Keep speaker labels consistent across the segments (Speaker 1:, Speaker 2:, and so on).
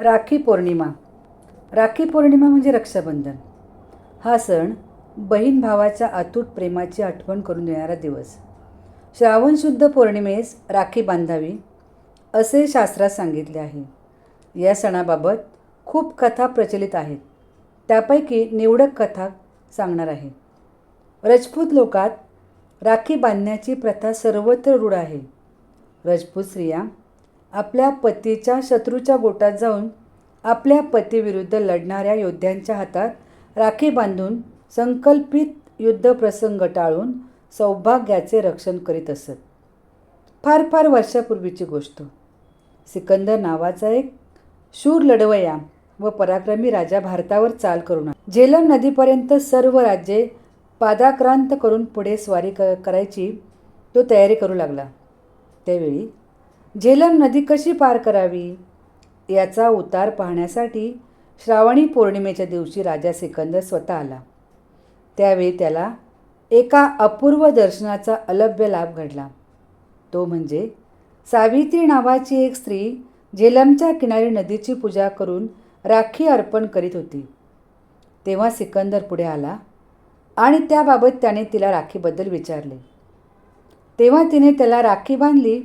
Speaker 1: राखी पौर्णिमा. राखी पौर्णिमा म्हणजे रक्षाबंधन. हा सण बहीण भावाच्या अतूट प्रेमाची आठवण करून देणारा दिवस. श्रावण शुद्ध पौर्णिमेस राखी बांधावी असे शास्त्रात सांगितले आहे. या सणाबाबत खूप कथा प्रचलित आहेत. त्यापैकी निवडक कथा सांगणार आहे. रजपूत लोकात राखी बांधण्याची प्रथा सर्वत्र रूढ आहे. रजपूत स्त्रिया आपल्या पतीच्या शत्रूच्या गोटात जाऊन आपल्या पतीविरुद्ध लढणाऱ्या योद्ध्यांच्या हातात राखी बांधून संकल्पित युद्धप्रसंग टाळून सौभाग्याचे रक्षण करीत असत. फार फार वर्षापूर्वीची गोष्ट. सिकंदर नावाचा एक शूर लढवया व पराक्रमी राजा भारतावर चाल करून झेलम नदीपर्यंत सर्व राज्ये पादाक्रांत करून पुढे स्वारी क करायची तो तयारी करू लागला. त्यावेळी झेलम नदी कशी पार करावी? याचा उतार पाहण्यासाठी श्रावणी पौर्णिमेच्या दिवशी राजा सिकंदर स्वतः आला त्यावेळी त्याला एका अपूर्व दर्शनाचा अलभ्य लाभ घडला. तो म्हणजे सावित्री नावाची एक स्त्री झेलमच्या किनारी नदीची पूजा करून राखी अर्पण करीत होती. तेव्हा सिकंदर पुढे आला आणि त्याबाबत त्याने तिला राखीबद्दल विचारले. तेव्हा तिने त्याला राखी बांधली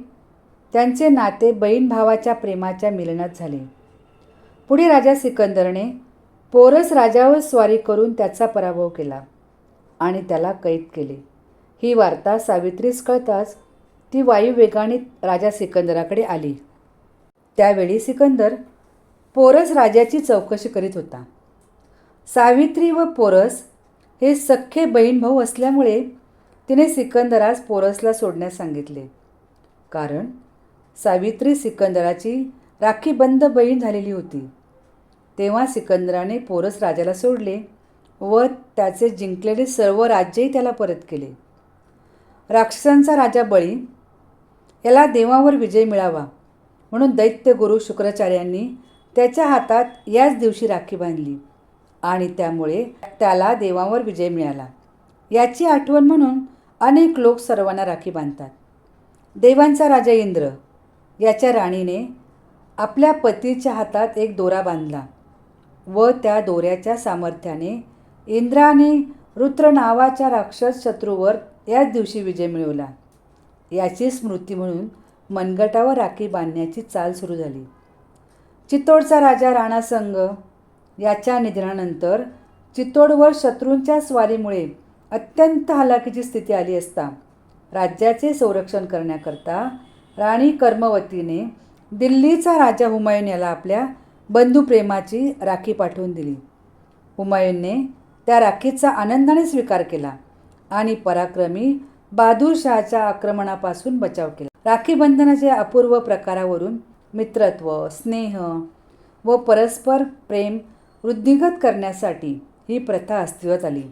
Speaker 1: त्यांचे नाते बहीण भावाच्या प्रेमाच्या मिलनात झाले. पुढे राजा सिकंदरने पोरस राजावर स्वारी करून त्याचा पराभव केला आणि त्याला कैद केले. ही वार्ता सावित्रीस कळताच ती वायुवेगाने राजा सिकंदराकडे आली. त्यावेळी सिकंदर पोरस राजाची चौकशी करीत होता. सावित्री व पोरस हे सख्खे बहीण भाऊ असल्यामुळे तिने सिकंदरास पोरसला सोडण्यास सांगितले. कारण सावित्री सिकंदराची राखीबंद बहीण झालेली होती. तेव्हा सिकंदराने पोरस राजाला सोडले व त्याचे जिंकलेले सर्व राज्यही त्याला परत केले. राक्षसांचा राजा बळी याला देवावर विजय मिळावा म्हणून दैत्यगुरू शुक्राचार्यांनी त्याच्या हातात याच दिवशी राखी बांधली आणि त्यामुळे त्याला देवावर विजय मिळाला. याची आठवण म्हणून अनेक लोक सर्वांना राखी बांधतात. देवांचा राजा इंद्र याच्या राणीने आपल्या पतीच्या हातात एक दोरा बांधला व त्या दोऱ्याच्या सामर्थ्याने इंद्राने रुद्र नावाच्या राक्षस शत्रूवर याच दिवशी विजय मिळवला. याची स्मृती म्हणून मनगटावर राखी बांधण्याची चाल सुरू झाली. चित्तोडचा राजा राणासंग याच्या निधनानंतर चित्तोडवर शत्रूंच्या स्वारीमुळे अत्यंत हलाखीची स्थिती आली असता राज्याचे संरक्षण करण्याकरता राणी कर्मवतीने दिल्लीचा राजा हुमायून याला आपल्या बंधुप्रेमाची राखी पाठवून दिली. हुमायूनने त्या राखीचा आनंदाने स्वीकार केला आणि पराक्रमी बहादूरशहाच्या आक्रमणापासून बचाव केला. राखी बंधनाच्या अपूर्व प्रकारावरून मित्रत्व स्नेह व परस्पर प्रेम वृद्धिगत करण्यासाठी ही प्रथा अस्तित्वात आली.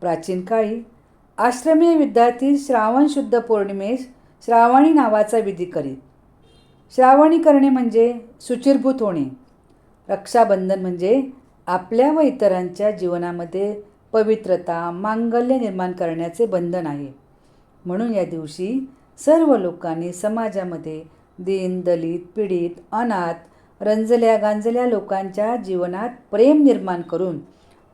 Speaker 1: प्राचीन काळी आश्रमीय विद्यार्थी श्रावण शुद्ध पौर्णिमेस श्रावणी नावाचा विधी करीत. श्रावणी करणे म्हणजे सुचिरभूत होणे. रक्षाबंधन म्हणजे आपल्या व इतरांच्या जीवनामध्ये पवित्रता मांगल्य निर्माण करण्याचे बंधन आहे. म्हणून या दिवशी सर्व लोकांनी समाजामध्ये दीन दलित पीडित अनाथ रंजल्या गांजल्या लोकांच्या जीवनात प्रेम निर्माण करून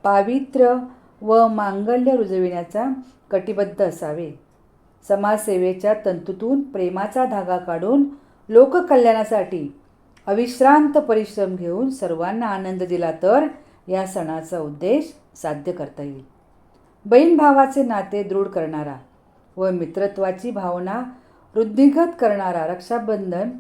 Speaker 1: पावित्र्य व मांगल्य रुजविण्याचा कटिबद्ध असावे. समाजसेवेच्या तंतूतून प्रेमाचा धागा काढून लोककल्याणासाठी अविश्रांत परिश्रम घेऊन सर्वांना आनंद दिला तर या सणाचा उद्देश साध्य करता येईल. बहीण भावाचे नाते दृढ करणारा व मित्रत्वाची भावना वृद्धिगत करणारा रक्षाबंधन